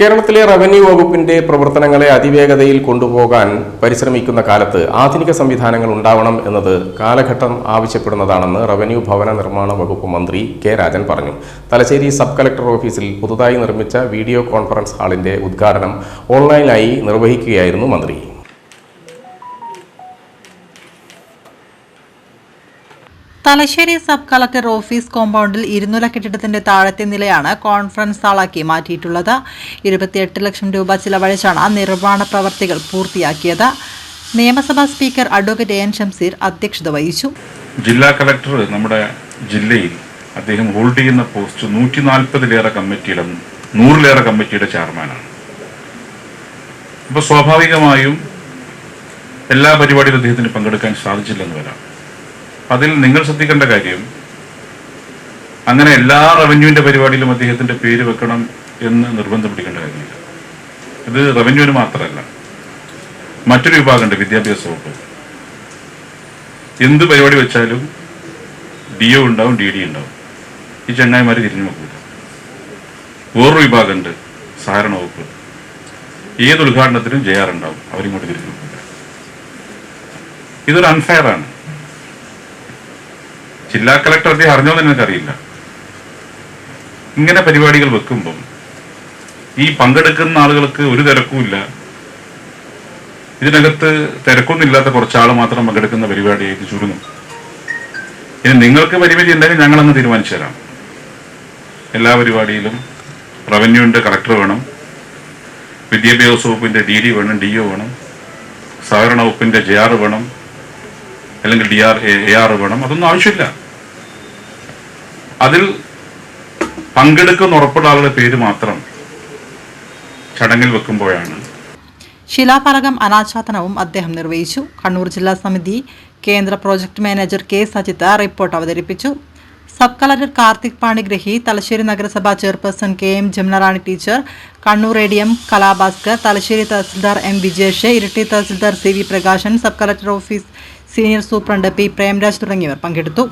കേരളത്തിലെ റവന്യൂ വകുപ്പിന്റെ പ്രവർത്തനങ്ങളെ അതിവേഗതയിൽ കൊണ്ടുപോകാൻ പരിശ്രമിക്കുന്ന കാലത്ത് ആധുനിക സംവിധാനങ്ങൾ ഉണ്ടാവണം എന്നത് കാലഘട്ടം ആവശ്യപ്പെടുന്നതാണെന്ന് റവന്യൂ ഭവന നിർമ്മാണ വകുപ്പ് മന്ത്രി കെ രാജൻ പറഞ്ഞു. തലശ്ശേരി സബ് കളക്ടർ ഓഫീസിൽ പുതുതായി നിർമ്മിച്ച വീഡിയോ കോൺഫറൻസ് ഹാളിന്റെ ഉദ്ഘാടനം ഓൺലൈനായി നിർവഹിക്കുകയായിരുന്നു മന്ത്രി. തലശ്ശേരി സബ് കളക്ടർ ഓഫീസ് കോമ്പൗണ്ടിൽ ഇരുനില കെട്ടിടത്തിന്റെ താഴത്തെ നിലയാണ് കോൺഫറൻസ് ഹാളാക്കി മാറ്റിയിട്ടുള്ളത്. ഇരുപത്തിയെട്ട് ലക്ഷം രൂപ ചിലവഴിച്ചാണ് നിർമ്മാണ പ്രവർത്തികൾ പൂർത്തിയാക്കിയത്. നിയമസഭാ സ്പീക്കർ അഡ്വക്കേറ്റ് എൻ ഷംസീർ അധ്യക്ഷത വഹിച്ചു. ജില്ലാ കളക്ടർ നമ്മുടെ ജില്ലയിൽ അദ്ദേഹം ഹോൾഡ് ചെയ്യുന്ന പോസ്റ്റ് നൂറ്റി നാൽപ്പതിലേറെ കമ്മിറ്റിയുടെ നൂറിലേറെ കമ്മിറ്റിയുടെ ചെയർമാനാണ്. അപ്പോൾ സ്വാഭാവികമായും എല്ലാ പരിപാടിയിലും അദ്ദേഹത്തിന് പങ്കെടുക്കാൻ സാധിച്ചില്ലെന്ന് വരാം. അതിൽ നിങ്ങൾ ശ്രദ്ധിക്കേണ്ട കാര്യം അങ്ങനെ എല്ലാ റവന്യൂവിന്റെ പരിപാടിയിലും അദ്ദേഹത്തിന്റെ പേര് വെക്കണം എന്ന് നിർബന്ധം പിടിക്കേണ്ട കാര്യമില്ല. ഇത് റവന്യൂവിന് മാത്രമല്ല മറ്റൊരു വിഭാഗമുണ്ട് വിദ്യാഭ്യാസ വകുപ്പ്. എന്ത് പരിപാടി വെച്ചാലും ഡി ഒ ഉണ്ടാവും ഡി ഡി ഉണ്ടാവും. ഈ ചെങ്ങായിമാർ തിരിഞ്ഞു നോക്കൂല. വേറൊരു വിഭാഗമുണ്ട് സഹകരണ വകുപ്പ്. ഏത് ഉദ്ഘാടനത്തിനും ജയാറുണ്ടാവും അവരിങ്ങോട്ട് തിരിഞ്ഞു നോക്കൂല. ഇതൊരു അൺഫെയർ ആണ്. ജില്ലാ കളക്ടർ അദ്ദേഹം അറിഞ്ഞോന്ന് എനിക്കറിയില്ല ഇങ്ങനെ പരിപാടികൾ വെക്കുമ്പം ഈ പങ്കെടുക്കുന്ന ആളുകൾക്ക് ഒരു തിരക്കുമില്ല ഇതിനകത്ത് തിരക്കൊന്നുമില്ലാത്ത കുറച്ചാൾ മാത്രം പങ്കെടുക്കുന്ന പരിപാടിയായിട്ട് ചുരുങ്ങും. ഇനി നിങ്ങൾക്ക് പരിമിതി ഉണ്ടെങ്കിൽ ഞങ്ങളങ്ങ് തീരുമാനിച്ചു തരാം. എല്ലാ പരിപാടിയിലും റവന്യൂവിന്റെ കളക്ടർ വേണം വിദ്യാഭ്യാസ വകുപ്പിന്റെ ഡി ഡി വേണം ഡി ഒ വേണം സഹകരണ വകുപ്പിന്റെ ജെ ആർ വേണം അല്ലെങ്കിൽ ഡി ആർ എ ആർ വേണം അതൊന്നും ആവശ്യമില്ല. അതിൽ പങ്കെടുക്കുന്ന ഉറപ്പുള്ള ആളുടെ പേര് മാത്രം ചടങ്ങിൽ വെക്കുമ്പോഴാണ്. ശിലാഫലകം അനാച്ഛാദനവും അദ്ദേഹം നിർവഹിച്ചു. കണ്ണൂർ ജില്ലാ സമിതി കേന്ദ്ര project manager K Sajith report അവതരിപ്പിച്ചു. സബ് കളക്ടർ കാർത്തിക് പാണിഗ്രഹി തലശ്ശേരി നഗരസഭാ chairperson K M Jamunarani teacher Kannur A D M Kalabhaskar Thalassery tahsildar M Vijesh Iritty tahsildar C V Prakashan sub collector office senior superintendent P Premraj തുടങ്ങിയവർ പങ്കെടുത്തു